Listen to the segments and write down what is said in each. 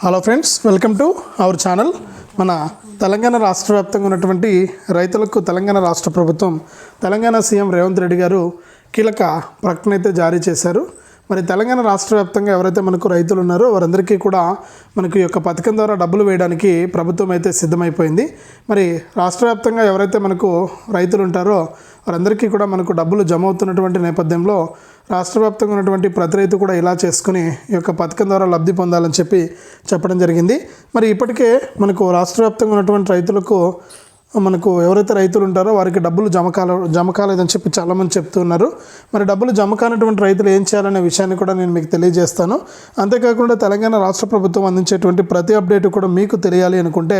Hello friends welcome to our channel మన తెలంగాణ రాష్ట్ర వ్యాప్తంగా ఉన్నటువంటి రైతులకు తెలంగాణ రాష్ట్ర ప్రభుత్వం తెలంగాణ సీఎం రేవంత్ రెడ్డి గారు కీలక ప్రకటన అయితే జారీ చేశారు. మరి తెలంగాణ రాష్ట్ర వ్యాప్తంగా ఎవరైతే మనకు రైతులు ఉన్నారో వారందరికీ కూడా మనకు ఈ యొక్క పథకం ద్వారా డబ్బులు వేయడానికి ప్రభుత్వం అయితే సిద్ధమైపోయింది. మరి రాష్ట్ర వ్యాప్తంగా ఎవరైతే మనకు రైతులు ఉంటారో వారందరికీ కూడా మనకు డబ్బులు జమ అవుతున్నటువంటి నేపథ్యంలో రాష్ట్ర వ్యాప్తంగా ఉన్నటువంటి ప్రతి రైతు కూడా ఇలా చేసుకుని ఈ యొక్క పథకం ద్వారా లబ్ధి పొందాలని చెప్పి చెప్పడం జరిగింది. మరి ఇప్పటికే మనకు రాష్ట్ర వ్యాప్తంగా ఉన్నటువంటి రైతులకు మనకు ఎవరైతే రైతులు ఉంటారో వారికి డబ్బులు జమ కాల జమ కాలేదని చెప్పి చాలామంది చెప్తున్నారు. మరి డబ్బులు జమ కానటువంటి రైతులు ఏం చేయాలనే విషయాన్ని కూడా నేను మీకు తెలియజేస్తాను. అంతేకాకుండా తెలంగాణ రాష్ట్ర ప్రభుత్వం అందించేటువంటి ప్రతి అప్డేట్ కూడా మీకు తెలియాలి అనుకుంటే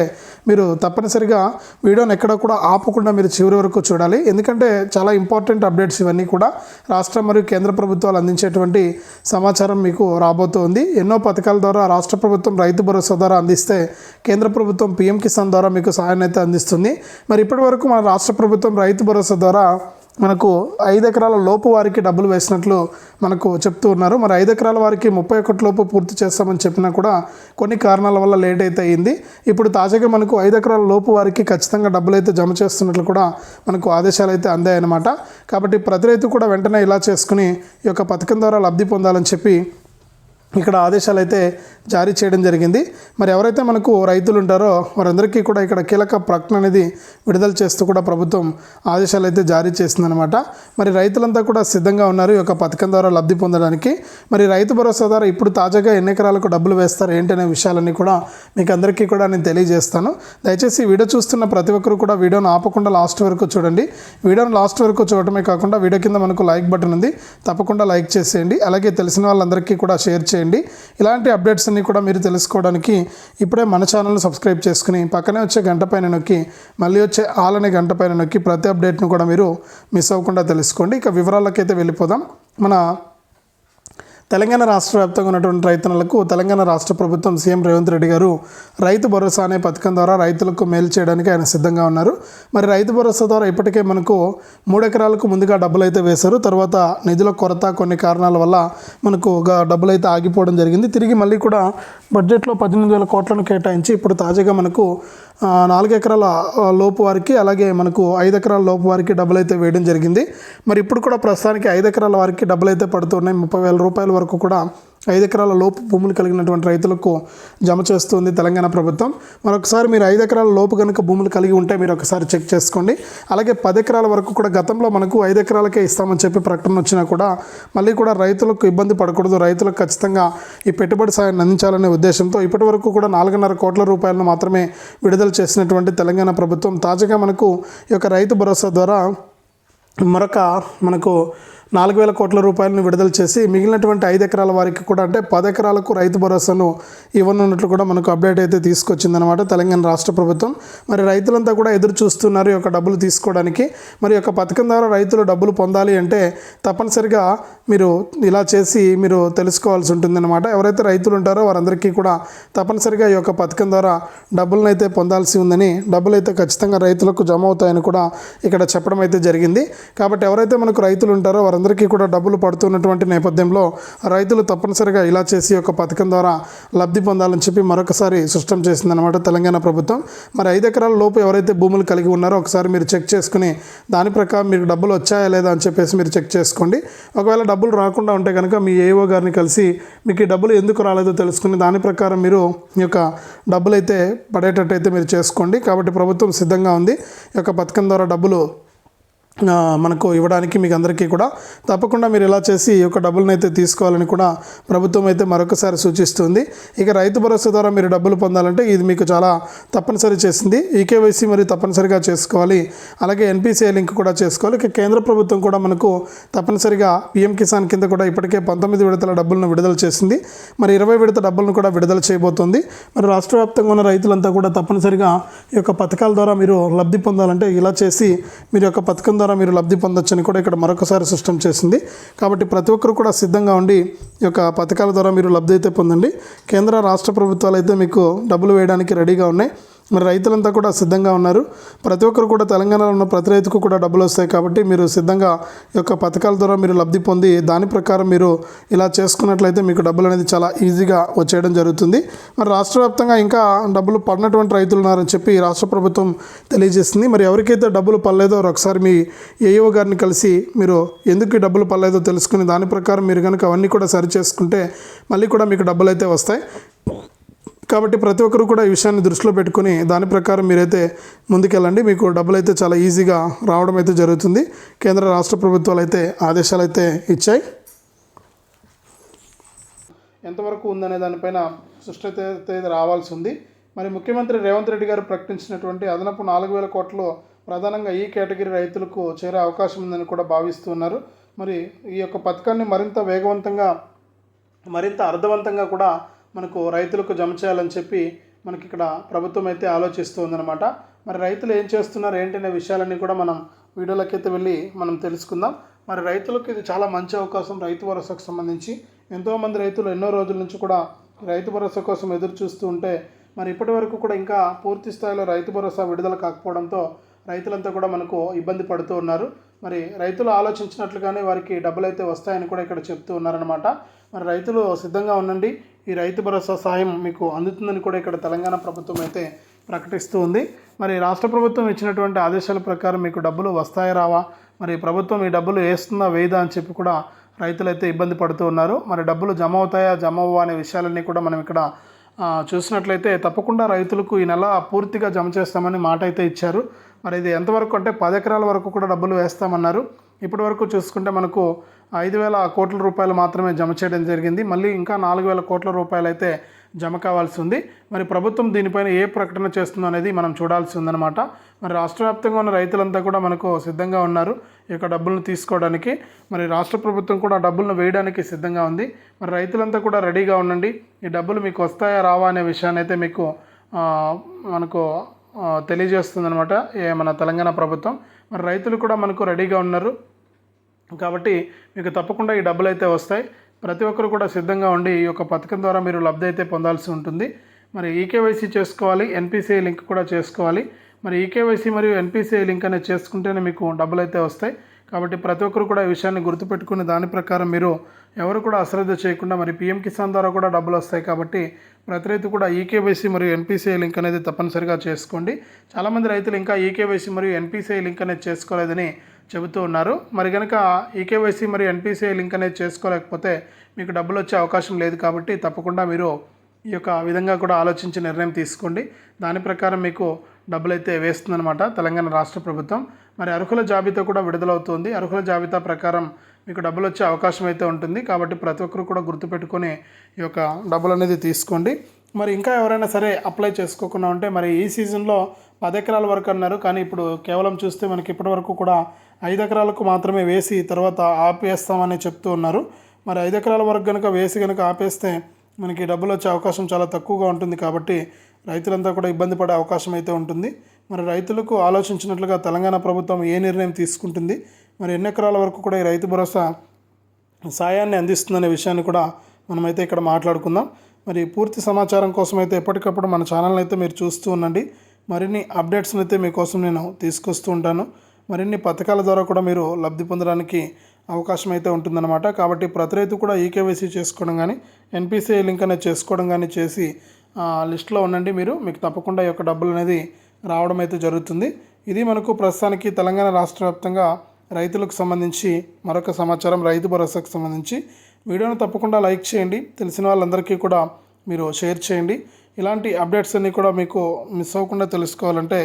మీరు తప్పనిసరిగా వీడియోని ఎక్కడ కూడా ఆపకుండా మీరు చివరి వరకు చూడాలి. ఎందుకంటే చాలా ఇంపార్టెంట్ అప్డేట్స్ ఇవన్నీ కూడా రాష్ట్ర మరియు కేంద్ర ప్రభుత్వాలు అందించేటువంటి సమాచారం మీకు రాబోతోంది. ఎన్నో పథకాల ద్వారా రాష్ట్ర ప్రభుత్వం రైతు భరోసా ద్వారా అందిస్తే కేంద్ర ప్రభుత్వం పీఎం కిసాన్ ద్వారా మీకు సహాయాన్ని అయితే అందిస్తుంది. మరి ఇప్పటి వరకు మన రాష్ట్ర ప్రభుత్వం రైతు భరోసా ద్వారా మనకు ఐదు ఎకరాల లోపు వారికి డబ్బులు వేసినట్లు మనకు చెప్తూ ఉన్నారు. మరి ఐదు ఎకరాల వారికి ముప్పై ఒకటి లోపు పూర్తి చేస్తామని చెప్పినా కూడా కొన్ని కారణాల వల్ల లేట్ అయితే అయింది. ఇప్పుడు తాజాగా మనకు ఐదు ఎకరాల లోపు వారికి ఖచ్చితంగా డబ్బులు అయితే జమ చేస్తున్నట్లు కూడా మనకు ఆదేశాలు అయితే అందాయన్నమాట. కాబట్టి ప్రతి రైతు కూడా వెంటనే ఇలా చేసుకుని ఈ యొక్క పథకం ద్వారా లబ్ధి పొందాలని చెప్పి ఇక్కడ ఆదేశాలు అయితే జారీ చేయడం జరిగింది. మరి ఎవరైతే మనకు రైతులు ఉంటారో వారందరికీ కూడా ఇక్కడ కీలక ప్రకటన అనేది విడుదల చేస్తూ కూడా ప్రభుత్వం ఆదేశాలు అయితే జారీ చేసిందనమాట మరి రైతులంతా కూడా సిద్ధంగా ఉన్నారు ఈ యొక్క పథకం ద్వారా లబ్ధి పొందడానికి. మరి రైతు భరోసా ద్వారా ఇప్పుడు తాజాగా ఎన్ని ఎకరాలకు డబ్బులు వేస్తారు ఏంటనే విషయాలన్నీ కూడా మీకు అందరికీ కూడా నేను తెలియజేస్తాను. దయచేసి వీడియో చూస్తున్న ప్రతి ఒక్కరు కూడా వీడియోను ఆపకుండా లాస్ట్ వరకు చూడండి. వీడియోను లాస్ట్ వరకు చూడటమే కాకుండా వీడియో కింద మనకు లైక్ బటన్ ఉంది. తప్పకుండా లైక్ చేసేయండి. అలాగే తెలిసిన వాళ్ళందరికీ కూడా షేర్ చేయండి. ఇలాంటి అప్డేట్స్ అన్ని కూడా మీరు తెలుసుకోవడానికి ఇప్పుడే మన ఛానల్ని సబ్స్క్రైబ్ చేసుకుని పక్కనే వచ్చే గంట పైన నొక్కి మళ్ళీ వచ్చే ఆల్ అనే గంట పైన నొక్కి ప్రతి అప్డేట్ను కూడా మీరు మిస్ అవ్వకుండా తెలుసుకోండి. ఇక వివరాలకైతే వెళ్ళిపోదాం. మన తెలంగాణ రాష్ట్ర వ్యాప్తంగా ఉన్నటువంటి రైతన్నలకు తెలంగాణ రాష్ట్ర ప్రభుత్వం సీఎం రేవంత్ రెడ్డి గారు రైతు భరోసా అనే పథకం ద్వారా రైతులకు మేలు చేయడానికి ఆయన సిద్ధంగా ఉన్నారు. మరి రైతు భరోసా ద్వారా ఇప్పటికే మనకు మూడు ఎకరాలకు ముందుగా డబ్బులు అయితే వేశారు. తర్వాత నిధుల కొరత కొన్ని కారణాల వల్ల మనకు ఒక డబ్బులు అయితే ఆగిపోవడం జరిగింది. తిరిగి మళ్ళీ కూడా బడ్జెట్లో పద్దెనిమిది వేల కోట్లను కేటాయించి ఇప్పుడు తాజాగా మనకు నాలుగు ఎకరాల లోపు వారికి అలాగే మనకు ఐదు ఎకరాల లోపు వారికి డబ్బులు అయితే వేయడం జరిగింది. మరి ఇప్పుడు కూడా ప్రస్తుతానికి ఐదు ఎకరాల వారికి డబ్బులు అయితే పడుతున్నాయి ముప్పై వేల రూపాయల వరకు కూడా ఐదు ఎకరాల లోపు భూములు కలిగినటువంటి రైతులకు జమ చేస్తుంది తెలంగాణ ప్రభుత్వం. మరొకసారి మీరు ఐదు ఎకరాల లోపు కనుక భూములు కలిగి ఉంటే మీరు ఒకసారి చెక్ చేసుకోండి. అలాగే పది ఎకరాల వరకు కూడా గతంలో మనకు ఐదు ఎకరాలకే ఇస్తామని చెప్పి ప్రకటన వచ్చినా కూడా మళ్ళీ కూడా రైతులకు ఇబ్బంది పడకూడదు. రైతులకు ఖచ్చితంగా ఈ పెట్టుబడి సాయాన్ని అందించాలనే ఉద్దేశంతో ఇప్పటి వరకు కూడా నాలుగున్నర కోట్ల రూపాయలను మాత్రమే విడుదల చేసినటువంటి తెలంగాణ ప్రభుత్వం తాజాగా మనకు ఈ యొక్క రైతు భరోసా ద్వారా మరొక మనకు నాలుగు వేల కోట్ల రూపాయలను విడుదల చేసి మిగిలినటువంటి ఐదు ఎకరాల వారికి కూడా అంటే పది ఎకరాలకు రైతు భరోసాను ఇవ్వనున్నట్లు కూడా మనకు అప్డేట్ అయితే తీసుకొచ్చిందనమాట తెలంగాణ రాష్ట్ర ప్రభుత్వం. మరి రైతులంతా కూడా ఎదురు చూస్తున్నారు ఈ యొక్క డబ్బులు తీసుకోవడానికి. మరి యొక్క పథకం ద్వారా రైతులు డబ్బులు పొందాలి అంటే తప్పనిసరిగా మీరు ఇలా చేసి మీరు తెలుసుకోవాల్సి ఉంటుందన్నమాట. ఎవరైతే రైతులు ఉంటారో వారందరికీ కూడా తప్పనిసరిగా ఈ యొక్క పథకం ద్వారా డబ్బులను అయితే పొందాల్సి ఉందని డబ్బులు అయితే ఖచ్చితంగా రైతులకు జమ అవుతాయని కూడా ఇక్కడ చెప్పడం అయితే జరిగింది. కాబట్టి ఎవరైతే మనకు రైతులు ఉంటారో వారందరికీ కూడా డబ్బులు పడుతున్నటువంటి నేపథ్యంలో రైతులు తప్పనిసరిగా ఇలా చేసి ఒక పథకం ద్వారా లబ్ధి పొందాలని చెప్పి మరొకసారి స్పష్టం చేసిందనమాట తెలంగాణ ప్రభుత్వం. మరి ఐదు ఎకరాల లోపు ఎవరైతే భూములు కలిగి ఉన్నారో ఒకసారి మీరు చెక్ చేసుకుని దాని ప్రకారం మీకు డబ్బులు వచ్చాయా లేదా అని చెప్పేసి మీరు చెక్ చేసుకోండి. ఒకవేళ డబ్బులు రాకుండా ఉంటే కనుక మీ ఏఓ గారిని కలిసి మీకు ఈ డబ్బులు ఎందుకు రాలేదో తెలుసుకుని దాని ప్రకారం మీరు ఈ యొక్క డబ్బులు అయితే పడేటట్టు అయితే మీరు చేసుకోండి. కాబట్టి ప్రభుత్వం సిద్ధంగా ఉంది. ఈ యొక్క పథకం ద్వారా డబ్బులు మనకు ఇవ్వడానికి మీకు అందరికీ కూడా తప్పకుండా మీరు ఇలా చేసి ఈ యొక్క డబ్బులను అయితే తీసుకోవాలని కూడా ప్రభుత్వం అయితే మరొకసారి సూచిస్తుంది. ఇక రైతు భరోసా ద్వారా మీరు డబ్బులు పొందాలంటే ఇది మీకు చాలా తప్పనిసరి చేసింది. ఈకేవైసీ మరి తప్పనిసరిగా చేసుకోవాలి. అలాగే ఎన్పిసిఐ లింక్ కూడా చేసుకోవాలి. ఇక కేంద్ర ప్రభుత్వం కూడా మనకు తప్పనిసరిగా పిఎం కిసాన్ కింద కూడా ఇప్పటికే పంతొమ్మిది విడతల డబ్బులను విడుదల చేసింది. మరి ఇరవై విడత డబ్బులను కూడా విడుదల చేయబోతోంది. మరి రాష్ట్ర వ్యాప్తంగా ఉన్న రైతులంతా కూడా తప్పనిసరిగా ఈ యొక్క పథకాల ద్వారా మీరు లబ్ధి పొందాలంటే ఇలా చేసి మీరు యొక్క పథకం ద్వారా మీరు లబ్ధి పొందొచ్చని కూడా ఇక్కడ మరొకసారి స్పష్టం చేసింది. కాబట్టి ప్రతి ఒక్కరు కూడా సిద్ధంగా ఉండి ఈ యొక్క పథకాల ద్వారా మీరు లబ్ధి అయితే పొందండి. కేంద్ర రాష్ట్ర ప్రభుత్వాలు అయితే మీకు డబ్బులు వేయడానికి రెడీగా ఉన్నాయి. మరి రైతులంతా కూడా సిద్ధంగా ఉన్నారు. ప్రతి ఒక్కరు కూడా తెలంగాణలో ఉన్న ప్రతి రైతుకు కూడా డబ్బులు వస్తాయి కాబట్టి మీరు సిద్ధంగా ఈ యొక్క పథకాల ద్వారా మీరు లబ్ధి పొంది దాని ప్రకారం మీరు ఇలా చేసుకున్నట్లయితే మీకు డబ్బులు అనేది చాలా ఈజీగా వచ్చేయడం జరుగుతుంది. మరి రాష్ట్ర వ్యాప్తంగా ఇంకా డబ్బులు పడినటువంటి రైతులు ఉన్నారని చెప్పి రాష్ట్ర ప్రభుత్వం తెలియజేస్తుంది. మరి ఎవరికైతే డబ్బులు పడలేదో ఒకసారి మీ ఏఈఓ గారిని కలిసి మీరు ఎందుకు డబ్బులు పడలేదో తెలుసుకుని దాని ప్రకారం మీరు కనుక అవన్నీ కూడా సరి చేసుకుంటే మళ్ళీ కూడా మీకు డబ్బులు అయితే వస్తాయి. కాబట్టి ప్రతి ఒక్కరు కూడా ఈ విషయాన్ని దృష్టిలో పెట్టుకుని దాని ప్రకారం మీరైతే ముందుకెళ్ళండి. మీకు డబ్బులు అయితే చాలా ఈజీగా రావడం అయితే జరుగుతుంది. కేంద్ర రాష్ట్ర ప్రభుత్వాలు అయితే ఆదేశాలు అయితే ఇచ్చాయి. ఎంతవరకు ఉందనే దానిపైన సృష్టి రావాల్సి ఉంది. మరి ముఖ్యమంత్రి రేవంత్ రెడ్డి గారు ప్రకటించినటువంటి అదనపు నాలుగు వేల కోట్లు ప్రధానంగా ఈ కేటగిరీ రైతులకు చేరే అవకాశం ఉందని కూడా భావిస్తున్నారు మరి ఈ యొక్క పథకాన్ని మరింత వేగవంతంగా మరింత అర్థవంతంగా కూడా మనకు రైతులకు జమ చేయాలని చెప్పి మనకి ఇక్కడ ప్రభుత్వం అయితే ఆలోచిస్తూ ఉందన్నమాట మరి రైతులు ఏం చేస్తున్నారు ఏంటనే విషయాలన్నీ కూడా మనం వీడియోలోకి వెళ్ళి మనం తెలుసుకుందాం. మరి రైతులకు ఇది చాలా మంచి అవకాశం రైతు భరోసాకు సంబంధించి. ఎంతోమంది రైతులు ఎన్నో రోజుల నుంచి కూడా రైతు భరోసా కోసం ఎదురు చూస్తూ ఉంటే మరి ఇప్పటి వరకు కూడా ఇంకా పూర్తి స్థాయిలో రైతు భరోసా విడుదల కాకపోవడంతో రైతులంతా కూడా మనకు ఇబ్బంది పడుతూ ఉన్నారు. మరి రైతులు ఆలోచించినట్లుగానే వారికి డబ్బులు అయితే వస్తాయని కూడా ఇక్కడ చెప్తూ ఉన్నారనమాట మరి రైతులు సిద్ధంగా ఉండండి. ఈ రైతు భరోసా సహాయం మీకు అందుతుందని కూడా ఇక్కడ తెలంగాణ ప్రభుత్వం అయితే ప్రకటిస్తూ ఉంది. మరి రాష్ట్ర ప్రభుత్వం ఇచ్చినటువంటి ఆదేశాల ప్రకారం మీకు డబ్బులు వస్తాయా రావా? మరి ప్రభుత్వం ఈ డబ్బులు వేస్తుందా వేయదా అని చెప్పి కూడా రైతులైతే ఇబ్బంది పడుతూ ఉన్నారు. మరి డబ్బులు జమ అవుతాయా జమ అవ్వా అనే విషయాలన్నీ కూడా మనం ఇక్కడ చూసినట్లయితే తప్పకుండా రైతులకు ఈ నెల పూర్తిగా జమ చేస్తామని మాట అయితే ఇచ్చారు. మరి ఇది ఎంతవరకు అంటే పది ఎకరాల వరకు కూడా డబ్బులు వేస్తామన్నారు. ఇప్పటి వరకు చూసుకుంటే మనకు ఐదు వేల కోట్ల రూపాయలు మాత్రమే జమ చేయడం జరిగింది. మళ్ళీ ఇంకా నాలుగు వేల కోట్ల రూపాయలు అయితే జమ కావాల్సి ఉంది. మరి ప్రభుత్వం దీనిపైన ఏ ప్రకటన చేస్తుందో అనేది మనం చూడాల్సి ఉందన్నమాట. మరి రాష్ట్ర వ్యాప్తంగా ఉన్న రైతులంతా కూడా మనకు సిద్ధంగా ఉన్నారు ఈ యొక్క డబ్బులను తీసుకోవడానికి. మరి రాష్ట్ర ప్రభుత్వం కూడా డబ్బులను వేయడానికి సిద్ధంగా ఉంది. మరి రైతులంతా కూడా రెడీగా ఉండండి. ఈ డబ్బులు మీకు వస్తాయా రావా అనే విషయాన్ని అయితే మీకు మనకు తెలియజేస్తుంది ఏ మన తెలంగాణ ప్రభుత్వం. మరి రైతులు కూడా మనకు రెడీగా ఉన్నారు. కాబట్టి మీకు తప్పకుండా ఈ డబ్బులు అయితే వస్తాయి. ప్రతి ఒక్కరు కూడా సిద్ధంగా ఉండి ఈ యొక్క పథకం ద్వారా మీరు లబ్ధి అయితే పొందాల్సి ఉంటుంది. మరి ఈకేవైసీ చేసుకోవాలి ఎన్పిసిఐ లింక్ కూడా చేసుకోవాలి. మరి ఈకేవైసీ మరియు ఎన్పిసిఐ లింక్ అనేది చేసుకుంటేనే మీకు డబ్బులు అయితే వస్తాయి. కాబట్టి ప్రతి ఒక్కరు కూడా ఈ విషయాన్ని గుర్తుపెట్టుకుని దాని ప్రకారం మీరు ఎవరు కూడా అశ్రద్ధ చేయకుండా మరి పిఎం కిసాన్ ద్వారా కూడా డబ్బులు వస్తాయి కాబట్టి ప్రతి రైతు కూడా ఈకేవైసీ మరియు ఎన్పిసిఐ లింక్ అనేది తప్పనిసరిగా చేసుకోండి. చాలామంది రైతులు ఇంకా ఈకేవైసీ మరియు ఎన్పిసిఐ లింక్ అనేది చేసుకోలేదని చెబుతూ ఉన్నారు. మరి కనుక ఈకేవైసీ మరియు ఎన్పిసిఐ లింక్ అనేది చేసుకోలేకపోతే మీకు డబ్బులు వచ్చే అవకాశం లేదు కాబట్టి తప్పకుండా మీరు ఈ యొక్క విధంగా కూడా ఆలోచించి నిర్ణయం తీసుకోండి. దాని ప్రకారం మీకు డబ్బులు అయితే వేస్తుందన్నమాట తెలంగాణ రాష్ట్ర ప్రభుత్వం. మరి అర్హుల జాబితా కూడా విడుదలవుతుంది. అర్హుల జాబితా ప్రకారం మీకు డబ్బులు వచ్చే అవకాశం అయితే ఉంటుంది. కాబట్టి ప్రతి ఒక్కరు కూడా గుర్తుపెట్టుకొని ఈ యొక్క డబ్బులు అనేది తీసుకోండి. మరి ఇంకా ఎవరైనా సరే అప్లై చేసుకోకుండా ఉంటే మరి ఈ సీజన్లో పది ఎకరాల వరకు అన్నారు. కానీ ఇప్పుడు కేవలం చూస్తే మనకి ఇప్పటి వరకు కూడా ఐదు ఎకరాలకు మాత్రమే వేసి తర్వాత ఆపేస్తామని చెప్తూ ఉన్నారు. మరి ఐదు ఎకరాల వరకు కనుక వేసి కనుక ఆపేస్తే మనకి డబ్బులు వచ్చే అవకాశం చాలా తక్కువగా ఉంటుంది కాబట్టి రైతులంతా కూడా ఇబ్బంది పడే అవకాశం అయితే ఉంటుంది. మరి రైతులకు ఆలోచించినట్లుగా తెలంగాణ ప్రభుత్వం ఏ నిర్ణయం తీసుకుంటుంది? మరి ఎన్ని ఎకరాల వరకు కూడా ఈ రైతు భరోసా సాయాన్ని అందిస్తుందనే విషయాన్ని కూడా మనమైతే ఇక్కడ మాట్లాడుకుందాం. మరి పూర్తి సమాచారం కోసం అయితే ఎప్పటికప్పుడు మన ఛానల్ అయితే మీరు చూస్తూ ఉండండి. మరిన్ని అప్డేట్స్ని అయితే మీకోసం నేను తీసుకొస్తూ ఉంటాను. మరిన్ని పథకాల ద్వారా కూడా మీరు లబ్ధి పొందడానికి అవకాశం అయితే ఉంటుందన్నమాట. కాబట్టి ప్రతి రైతు కూడా ఈకేవైసీ చేసుకోవడం కానీ ఎన్పిసిఐ లింక్ అనేది చేసుకోవడం కానీ చేసి లిస్ట్లో ఉండండి. మీరు మీకు తప్పకుండా ఈ యొక్క డబ్బులు అనేది రావడం అయితే జరుగుతుంది. ఇది మనకు ప్రస్తుతానికి తెలంగాణ రాష్ట్ర వ్యాప్తంగా రైతులకు సంబంధించి మరొక సమాచారం రైతు భరోసాకు సంబంధించి. వీడియోను తప్పకుండా లైక్ చేయండి. తెలిసిన వాళ్ళందరికీ కూడా మీరు షేర్ చేయండి. ఇలాంటి అప్డేట్స్ అన్నీ కూడా మీకు మిస్ అవ్వకుండా తెలుసుకోవాలంటే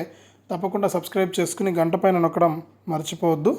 తప్పకుండా సబ్స్క్రైబ్ చేసుకుని గంట పైన నొక్కడం మర్చిపోవద్దు.